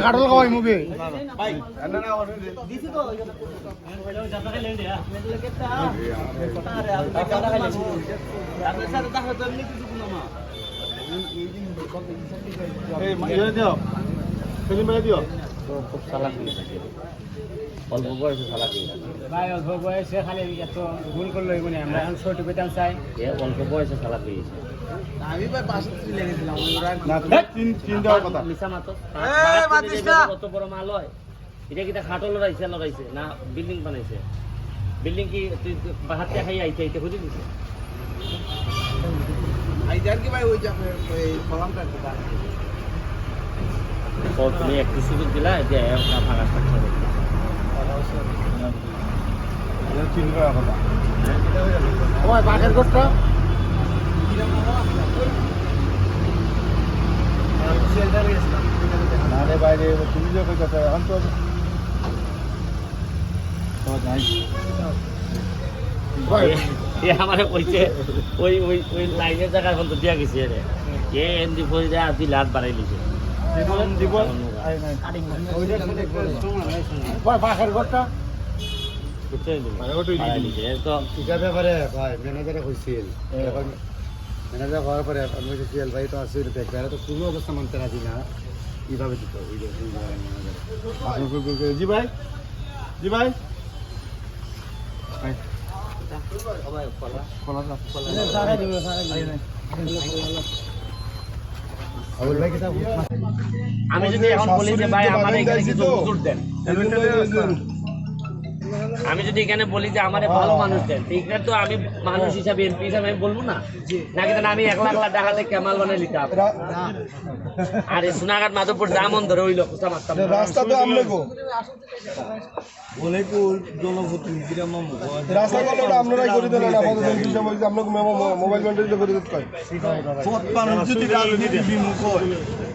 কাটল খাওয়াই মুভি ভাই না না দিছি তো খুব চালাক। হয়ে থাকে অল্প বয়সে চালাক। হয়ে থাকে ভাই অল্প বয়সে খালি এত ভুল করল এগুলো আমরা এখন ছোট পেতাম চাই। এ অল্প বয়সে চালাক। হয়েছে আমি ভাই পাশে তুলে গেছিলাম ওরা না তিন তিন দেওয়ার কথা। মিশা মাতো। না। কত বড় মাল হয়। এটা কি খাটো লড়াইছে লড়াইছে না বিল্ডিং বানাইছে। বিল্ডিং কি হাতে খাই আইতে আইতে খুঁজে দিছে? আই জান কি ভাই ওই যে কলামটা তো তুমি একটু সুযোগ দিলা যে একটা ভাড়া থাকতে হবে ওই বাঘের না বাইরে তুমি যে কথা এখন তো আমারে কইছে ওই ওই ওই লাইনের জায়গা এখন তো দিয়া গেছে রে এমনি বাড়াই লিছে বাঘের ভাই ম্যানেজারে কইছিল। এখন ম্যানেজার হওয়ার পরে আমি সিএল ভাই তো আছে দেখবে। তো কোনো অবস্থা মানতে রাজি না। কীভাবে দিত জি ভাই। জি ভাই। কলা। কোলা আমি যদি এখন বলি যে ভাই আমার এখানে কিছু হুজুর দেন আমি যদি এখানে বলি যে আমার ভালো মানুষ দেন তো এখানে তো আমি মানুষ হিসাবে এমপি হিসাবে আমি বলব না? নাকি তাহলে আমি এক লাখ লাখ টাকাতে কেমাল বানাই নিতাম আর এই সোনাঘাট মাধবপুর জামন ধরে ওই লোক মারতাম? রাস্তা তো আমনে গো রাস্তা গুলো আপনারাই করে দেন আমাদের দেশ হিসাবে যে মোবাইল কন্ট্রোল করে দিতে কয় যদি রাজনীতি বিমুখ হয়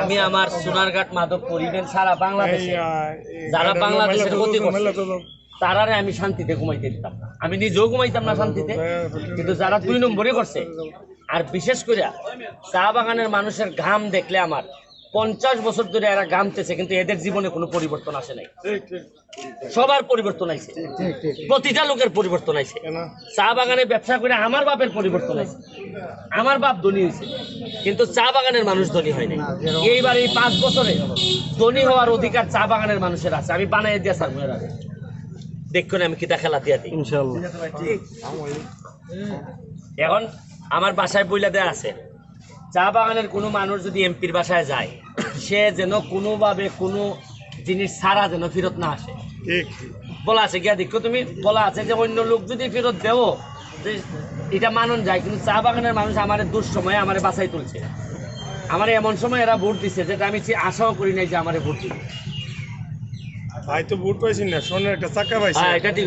আমি আমার সোনারঘাট মাধবপুর ইভেন সারা বাংলাদেশে যারা বাংলাদেশের ক্ষতি করছে তারারে আমি শান্তিতে ঘুমাইতে দিতাম না। আমি নিজেও ঘুমাইতাম না শান্তিতে কিন্তু যারা দুই নম্বরে করছে আর বিশেষ করে চা বাগানের মানুষের ঘাম দেখলে আমার পঞ্চাশ বছর ধরে এরা ঘামতেছে কিন্তু এদের জীবনে কোনো পরিবর্তন আসে নাই। সবার পরিবর্তন আইছে। প্রতিটা লোকের পরিবর্তন আইছে। চা বাগানে ব্যবসা করে আমার বাপের পরিবর্তন আইছে। আমার বাপ ধনী হয়েছে কিন্তু চা বাগানের মানুষ ধনী হয় নাই। এইবার এই পাঁচ বছরে ধনী হওয়ার অধিকার চা বাগানের মানুষের আছে। আমি বানাই দিয়া স্যার মনে রাখি দেখুন আমি কিতা খেলা দিয়া দিই এখন আমার বাসায় বইলা দেয়া আছে চা বাগানের কোনো মানুষ যদি এমপির বাসায় যায় সে যেন কোনোভাবে কোনো জিনিস ছাড়া যেন ফেরত না আসে। বলা আছে গিয়া দেখো তুমি বলা আছে যে অন্য লোক যদি ফেরত দেও যে এটা মানন যায় কিন্তু চা বাগানের মানুষ আমার দুঃসময়ে আমার বাসায় তুলছে। আমার এমন সময় এরা ভোট দিচ্ছে যেটা আমি আশাও করি নাই যে আমার ভোট দিবে। ভাই তো বুট পাইছি না সোনার একটা চাকা পাইছি হ্যাঁ এটা ঠিক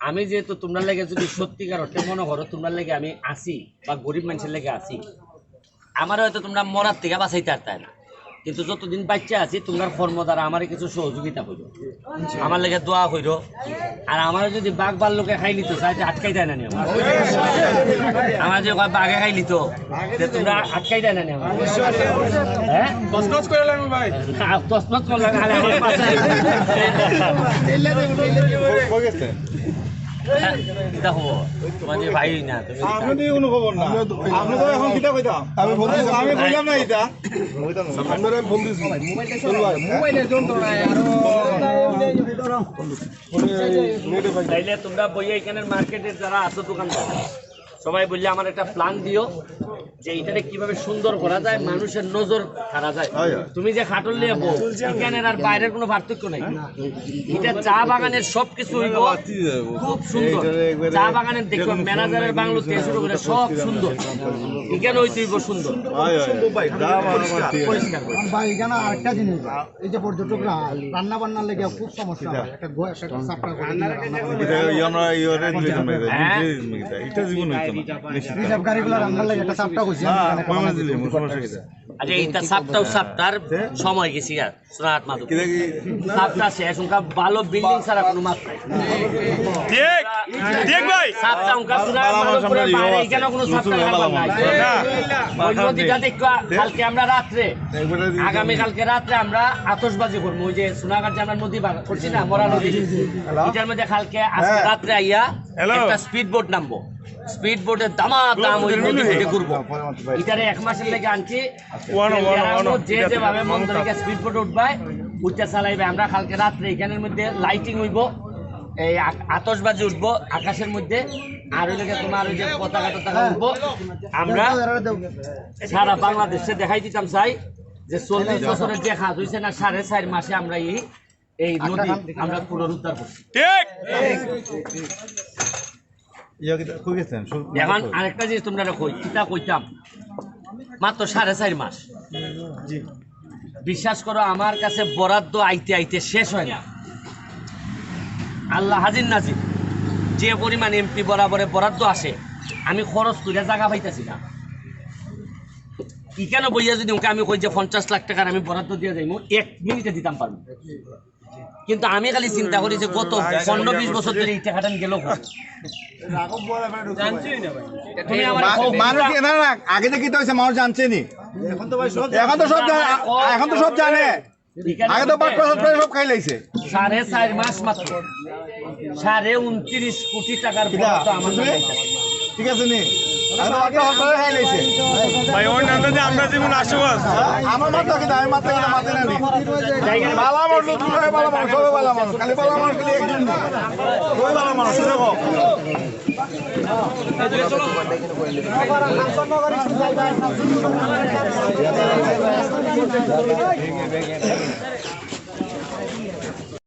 আমি যেহেতু তোমরা লেগে যদি সত্যিকার অর্থে মনে করো তোমরা লেগে আমি আসি বা গরিব মানুষের লেগে আসি আমার হয়তো তোমরা মরার থেকে বাঁচাইতে পারতাই না? কিন্তু যতদিন বাচ্চা আছি তোমরা কর্ম দ্বারা আমার কিছু সহযোগিতা হইল। আমার লেগে দোয়া হইল। আর আমার যদি বাঘ বাল লোকে খাই নিত চাইতে আটকাই দেয় না নি আমার। আমার যে কয় বাঘে খাই নিত তোমরা আটকাই দেয় না হ্যাঁ? কসকস করে তোমার এখন বইয়ে এখানের মার্কেটের যারা আছো দোকানদার সবাই বললে আমার একটা প্ল্যান দিও যে এটাকে কীভাবে সুন্দর করা যায় মানুষের নজর খারা যায়। তুমি যে খাটল নিয়ে বউ এখানের আর বাইরের কোনো পার্থক্য নেই। এটা চা বাগানের সব কিছু হইব খুব সুন্দর। চা বাগানের দেখো ম্যানেজারের বাংলো থেকে শুরু করে সব সুন্দর। এখানে হইতে হইব সুন্দর। পরিষ্কার করে। ভাই এখানে আরেকটা জিনিস এই যে পর্যটকরা রান্না বান্নার লেগে খুব সমস্যা একটা গো- একটা সাপটা করে দিলে রান্না করে। হ্যাঁ রিজার্ভ গাড়িগুলো রান্নার লেগে একটা সাপটা কইছি আমি এখানে একটা বানাই দিছি। আচ্ছা এইটা সাপটাও সাপটার সময় গেছি আর সোনাহাট মাধব সাপটা শেষ উনকা ভালো বিল্ডিং ছাড়া কোনো মাপ নাই। ঠিক ঠিক ভাই। সাপটা উনকা সোনাহাট মাধবপুরের বাইরে এখানে কোনো সাপটা নাই। ওই নদীটা কালকে আমরা রাত্রে আগামী কালকে রাত্রে আমরা আতশবাজি করব। ওই যে সোনাঘাট যে আমরা নদী বার করছি না মরা নদী। এটার মধ্যে কালকে আজকে রাত্রে আইয়া. একটা স্পিড বোট নামবো। স্পিড বোটের দামা দাম ওই নদী ঘুরবো। এটারে এক মাসের লেগে আনছি। যে যেভাবে মন্দ লেগে স্পিড বোট উঠবায় উঠতে চালাইবে। আমরা কালকে রাত্রে এখানের মধ্যে লাইটিং হইব এই আ- আতশবাজি উঠবো আকাশের মধ্যে। আর ওই তোমার ওই যে পতাকা টতাকা উঠবো। আমরা সারা বাংলাদেশে দেখাই দিতাম চাই যে চল্লিশ বছরের যে হাত হয়েছে না সাড়ে চার মাসে আমরা এই এই নদী আমরা পুনরুদ্ধার করছি। ঠিক। এখন আরেকটা জিনিস তোমরা কই কিতা কইতাম। মাত্র সাড়ে চার মাস। বিশ্বাস করো আমার কাছে বরাদ্দ আইতে আইতে শেষ হয় না। আল্লাহ হাজির নাজির। যে পরিমাণ এমপি বরাবরে বরাদ্দ আসে আমি খরচ করে জায়গা পাইতেছি না। কেন বইয়া যদি ওকে আমি কই যে পঞ্চাশ লাখ টাকার আমি বরাদ্দ দিয়ে যাইমু এক মিনিটে দিতাম পারব। কিন্তু আমি খালি চিন্তা করি যে কত পনেরো বিশ বছর ধরে এই টাকাটা গেল তুমি আমার মানুষ না না আগে থেকে কিতা হইছে মানুষ জানছে নি এখন তো সব এখন তো সব জানে এখন তো সব জানে। আগে তো বাক্য সব খাই লাইছে। সাড়ে চার মাস মাত্র। সাড়ে উনত্রিশ কোটি টাকার ঠিক আছে নি? ভাই অন্যান্য যে আমরা যেমন আসব আমার মাত্র কিন্তু আমি মাত্র কিন্তু মাতে না বালা মানুষ তুমি বালা মানুষ সবাই বালা মানুষ খালি বালা মানুষ খালি একজন সবাই বালা মানুষ দেখো